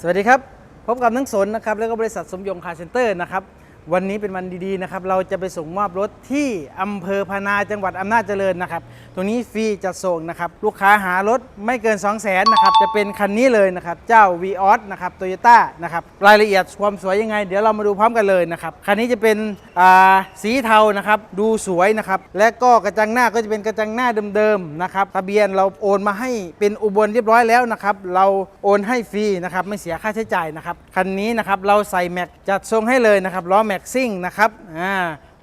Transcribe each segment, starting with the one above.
สวัสดีครับ พบกับนังสนนะครับ แล้วก็บริษัทสมยงคาร์เซ็นเตอร์นะครับ วันนี้เป็นวันดีๆนะครับ เราจะไปส่งมอบรถที่อำเภอพนาจังหวัดอำนาจเจริญนะครับ ตรงนี้ฟรีจัดส่งนะครับ ลูกค้าหารถไม่เกิน 2 0 0 0 0 0นะครับ จะเป็นคันนี้เลยนะครับ เจ้า v ีออสนะครับโตโยต้านะครับ รายละเอียดความสวยยังไง เดี๋ยวเรามาดูพร้อมกันเลยนะครับ คันนี้จะเป็นอ่าสีเทานะครับ ดูสวยนะครับ และก็กระจังหน้าก็จะเป็นกระจังหน้าเดิมๆนะครับ ทะเบียนเราโอนมาให้เป็นอุบลเรียบร้อยแล้วนะครับ เราโอนให้ฟรีนะครับ ไม่เสียค่าใช้จ่ายนะครับ คันนี้นะครับเราใส่แม็กจัดทรงให้เลยนะครับล้อแม็กซิ่งนะครับ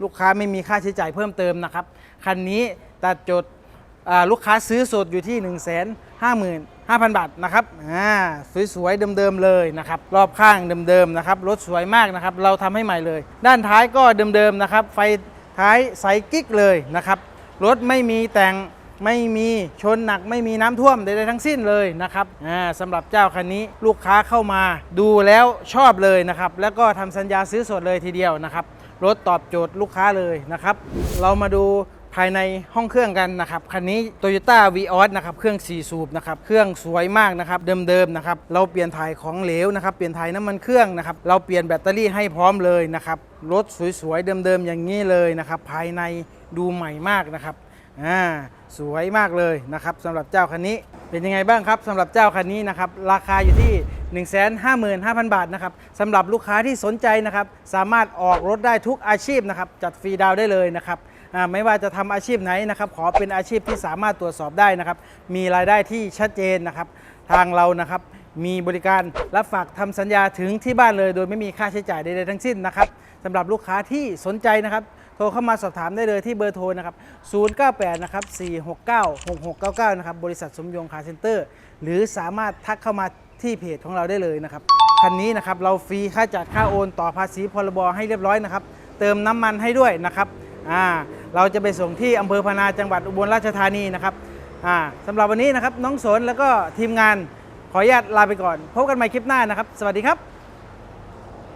ลูกค้าไม่มีค่าใช้จ่ายเพิ่มเติมนะครับ คันนี้ตัดจดลูกค้าซื้อสดอยู่ที่ 1 5 5 0 0 0บาทนะครับอ่าสวยๆเดิมๆเลยนะครับ รอบข้างเดิมๆนะครับ รถสวยมากนะครับ เราทำให้ใหม่เลย ด้านท้ายก็เดิมๆนะครับ ไฟท้ายใสกิ๊กเลยนะครับ รถไม่มีแต่ง ไม่มีชนหนักไม่มีน้ำท่วมใดๆทั้งสิ้นเลยนะครับสำหรับเจ้าคันนี้ลูกค้าเข้ามาดูแล้วชอบเลยนะครับแล้วก็ทำสัญญาซื้อสดเลยทีเดียวนะครับรถตอบโจทย์ลูกค้าเลยนะครับ เรามาดูภายในห้องเครื่องกันนะครับ คันนี้ Toyota v ีออนะครับ เครื่อง 4 สูบนะครับ เครื่องสวยมากนะครับ เดิมๆนะครับ เราเปลี่ยนถ่ายของเหลวนะครับ เปลี่ยนถ่ายน้ำมันเครื่องนะครับ เราเปลี่ยนแบตเตอรี่ให้พร้อมเลยนะครับ รถสวยๆ เดิมๆ อย่างนี้เลยนะครับ ภายในดูใหม่มากนะครับ อ่าสวยมากเลยนะครับสำหรับเจ้าคันนี้เป็นยังไงบ้างครับสำหรับเจ้าคันนี้นะครับราคาอยู่ที่ 155,000 บาทนะครับสำหรับลูกค้าที่สนใจนะครับสามารถออกรถได้ทุกอาชีพนะครับจัดฟรีดาวได้เลยนะครับอ่าไม่ว่าจะทำอาชีพไหนนะครับขอเป็นอาชีพที่สามารถตรวจสอบได้นะครับมีรายได้ที่ชัดเจนนะครับทางเรานะครับมีบริการรับฝากทำสัญญาถึงที่บ้านเลย โดยไม่มีค่าใช้จ่ายใดๆทั้งสิ้นนะครับสำหรับลูกค้าที่สนใจนะครับ โทรเข้ามาสอบถามได้เลยที่เบอร์โทรนะครับ 098 นะครับ 469 6699 นะครับ บริษัทสมยงคาร์เซ็นเตอร์ หรือสามารถทักเข้ามาที่เพจของเราได้เลยนะครับ คันนี้นะครับเราฟรีค่าจัดค่าโอนต่อภาษีพรบให้เรียบร้อยนะครับ เติมน้ำมันให้ด้วยนะครับ อ่า เราจะไปส่งที่อำเภอพนาจังหวัดอุบลราชธานีนะครับ อ่าสำหรับวันนี้นะครับน้องสนแล้วก็ทีมงานขออนุญาตลาไปก่อน พบกันใหม่คลิปหน้านะครับ สวัสดีครับ